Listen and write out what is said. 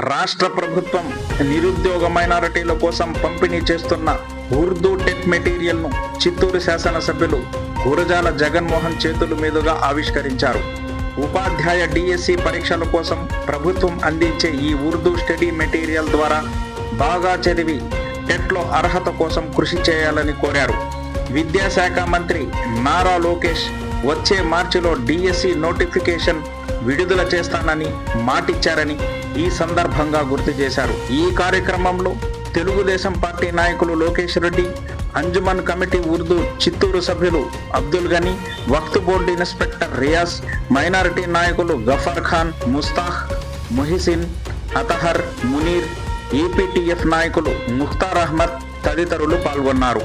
రాష్ట్ర ప్రభుత్వం నిరుద్యోగ మైనారిటీల కోసం పంపిణీ చేస్తున్న ఉర్దూ టెక్ మెటీరియల్ను చిత్తూరు శాసనసభ్యులు గురజాల జగన్మోహన్ చేతుల మీదుగా ఆవిష్కరించారు. ఉపాధ్యాయ డిఎస్సి పరీక్షల కోసం ప్రభుత్వం అందించే ఈ ఉర్దూ స్టడీ మెటీరియల్ ద్వారా బాగా చదివి టెట్లో అర్హత కోసం కృషి చేయాలని కోరారు. విద్యాశాఖ మంత్రి నారా లోకేష్ వచ్చే మార్చిలో డిఎస్సి నోటిఫికేషన్ విడుదల చేస్తానని మాటిచ్చారని ఈ సందర్భంగా గుర్తు చేశారు. ఈ కార్యక్రమంలో తెలుగుదేశం పార్టీ నాయకులు లోకేష్ రెడ్డి అంజుమన్ కమిటీ ఉర్దూ చిత్తూరు సభ్యులు అబ్దుల్ గని వక్త్ బోర్డు ఇన్స్పెక్టర్ రియాజ్ మైనారిటీ నాయకులు గఫర్ ఖాన్ ముస్తాహ్ ముహిసిన్ అతహర్ మునీర్ ఈపీటీఎఫ్ నాయకులు ముఖ్తార్ అహ్మద్ తదితరులు పాల్గొన్నారు.